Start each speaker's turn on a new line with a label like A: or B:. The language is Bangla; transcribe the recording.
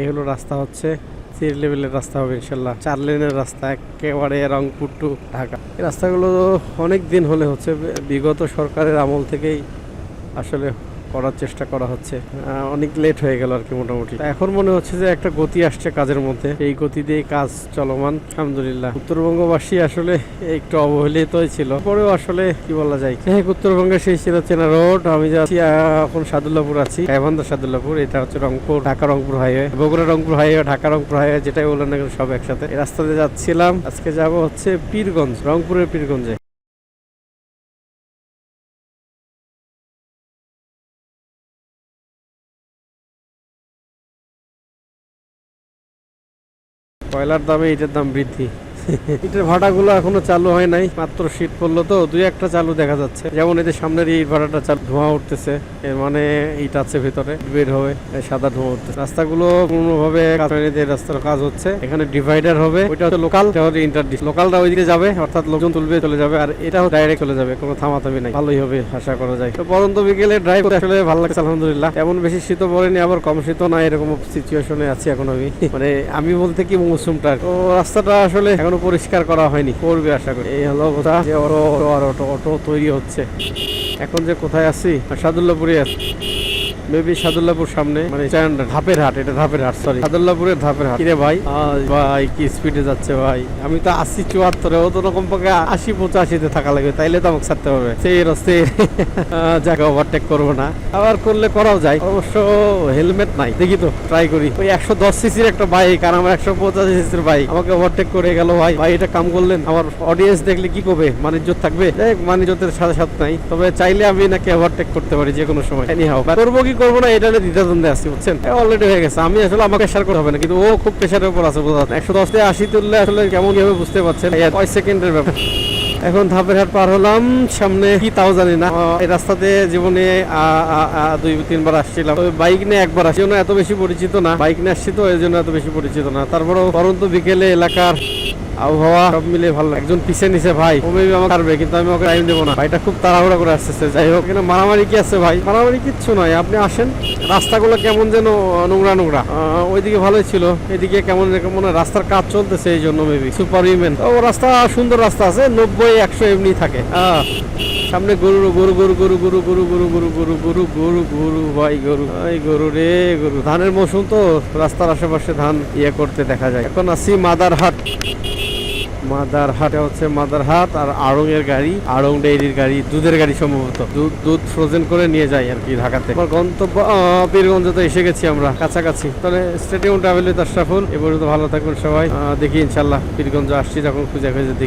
A: এই হলো রাস্তা হচ্ছে থ্রি লেভেলের রাস্তা হবে ইনশাল্লাহ চার লেনের রাস্তা, একেবারে রংপুর টু ঢাকা। এই রাস্তাগুলো অনেক দিন হলে হচ্ছে, বিগত সরকারের আমল থেকেই আসলে করার চেষ্টা করা হচ্ছে। অনেক লেট হয়ে গেল আর কি মোটামুটি এখন মনে হচ্ছে যে একটা গতি আসছে কাজের মধ্যে। এই গতি দিয়ে কাজ চলমান আলহামদুলিল্লাহ। উত্তরবঙ্গবাসী আসলে একটু অবহেলিতই ছিল। পরেও আসলে কি বলা যায়? যাই হোক, উত্তরবঙ্গে সেই ছিল চেনা রোড আমি যাচ্ছি এখন সাদুল্লাপুর আছি। গাইবান্ধা সাদুল্লাপুর এটা হচ্ছে Rangpur Dhaka Rangpur highway Bogura Rangpur highway Dhaka Rangpur highway যেটাই বলেন না সব একসাথে। রাস্তাতে যাচ্ছিলাম আজকে যাব হচ্ছে পীরগঞ্জ রংপুরের পীরগঞ্জে। কয়লার দামে এটার দাম বৃদ্ধি? ইটের এখনও চালু হয় নাই, মাত্র শীত পড়ল তো, দুই একটা চালু দেখা যাচ্ছে। যেমন এদের সামনের এই চালু ধোঁয়া উঠতেছে, এর মানে ইট আছে বের হবে সাদা ধোঁয়া উঠতেছে। রাস্তাগুলো রাস্তার কাজ হচ্ছে, এখানে ডিভাইডার হবে, ওইটা হচ্ছে লোকাল যাবে, অর্থাৎ লোকজন তুলবে, চলে যাবে, আর এটাও ডাইরেক্ট চলে যাবে, কোনো থামাথামি নাই, ভালোই হবে, আশা করা যায়। তো পরন্ত বিকেলে ড্রাইভ আসলে ভালো লাগছে, আলহামদুলিল্লাহ। এমন বেশি শীত পড়েনি, আবার কম শীত না এরকম সিচুয়েশনে আছি এখন আমি। মানে আমি বলতে কি মৌসুমটা, তো রাস্তাটা আসলে এখনও পরিষ্কার করা হয়নি, করবে আশা করি। এই হলো কথা যে অটো অটো অটো তৈরি হচ্ছে। এখন যে কোথায় আছি? সাদুল্লাপুরে আছি। মেবি সাদুল্লাপুর সামনে মানে ধাপের হাট এটা ধাপের হাট সরি সাদুল্লাপুরের ধাপের হাট। কিরে ভাই? ভাই কি স্পিডে যাচ্ছে ভাই? আমি তো চুয়াত্তরে ও তো রকম পক্ষে আশি পঁচাশিতে থাকা লাগবে তাইলে তো আমাকে ছাড়তে হবে। সেই রাস্তায় যাকে ওভারটেক করব না। আবার করলে করাও যায়। অবশ্য হেলমেট নাই। দেখি তো ট্রাই করি। ওই একশো দশ সিসির একটা বাইক আর আমার একশো পঁচাশি সিসির বাইক আমাকে ওভারটেক করে গেল ভাই। ভাই এটা কাম করলেন? আমার অডিয়েন্স দেখলে কি করবে? মানিজ্যত থাকবে? মানিজ্যতের সাথে সাথে নাই। তবে চাইলে আমি নাকি ওভারটেক করতে পারি যে কোনো সময় করব কি করব না, এটা নিয়ে দ্বিধাদ্বন্দ্বে আছি, বুঝছেন? অলরেডি হয়ে গেছে। আমি আসলে আমাকে প্রেশার করতে হবে না, কিন্তু ও খুব প্রেশারের উপর আছে, বোঝা একশো দশ থেকে আশি তুললে আসলে কেমন কি হবে বুঝতে পারছেন কয় সেকেন্ডের ব্যাপার? এখন ধাপের হাট পার হলাম, সামনে কি তাও জানি না। এই রাস্তাতে জীবনে দুই, তিনবার আসছিলাম। বাইক নিয়ে একবার আসছি এত বেশি পরিচিত না। বাইক নিয়ে আসছি তো, এই জন্য এত বেশি পরিচিত না। তারপরেও পরন্ত বিকেলে এলাকার আবহাওয়া সব মিলে ভালো লাগে। একজন পিছে নিছে ভাই ও মেবি আমাকে পারবে কিন্তু আমি ওকে টাইম দেবো না ভাইটা খুব তাড়াহুড়া করে আসতেছে যাই হোক এখানে মারামারি কি আছে ভাই মারামারি কিচ্ছু নয় আপনি আসেন রাস্তাগুলো কেমন যেন নোংরা নোংরা ওইদিকে ভালোই ছিল এদিকে কেমন মনে রাস্তার কাজ চলতেছে এই জন্য মেবি সুপার উইমেন ও রাস্তা সুন্দর রাস্তা আছে নব্বই একশো এমনি থাকে আহ, সামনে গরু গরু গরু গরু গরু গরু গরু গরু গরু গরু গরু গরু ভাই গরু এই গরু রে গরু ধানের মৌসুম তো রাস্তার আশেপাশে ধান ইয়ে করতে দেখা যায় এখন আসি মাদারহাট মাদার হাটে হচ্ছে মাদার হাট আর আড়ং এর গাড়ি, আড়ং ডেইরির গাড়ি, দুধের গাড়ি সম্ভবত। দুধ দুধ ফ্রোজেন করে নিয়ে যাই আর কি ঢাকাতে। আমার গন্তব্য পীরগঞ্জ তো এসে গেছি আমরা, কাছাকাছি। তাহলে স্টেডিয়াম ট্রাভেল উইথ আশরাফুল তো ভালো থাকবেন সবাই। দেখি ইনশাল্লাহ পীরগঞ্জ আসছি যখন খুঁজে খুঁজে দেখি।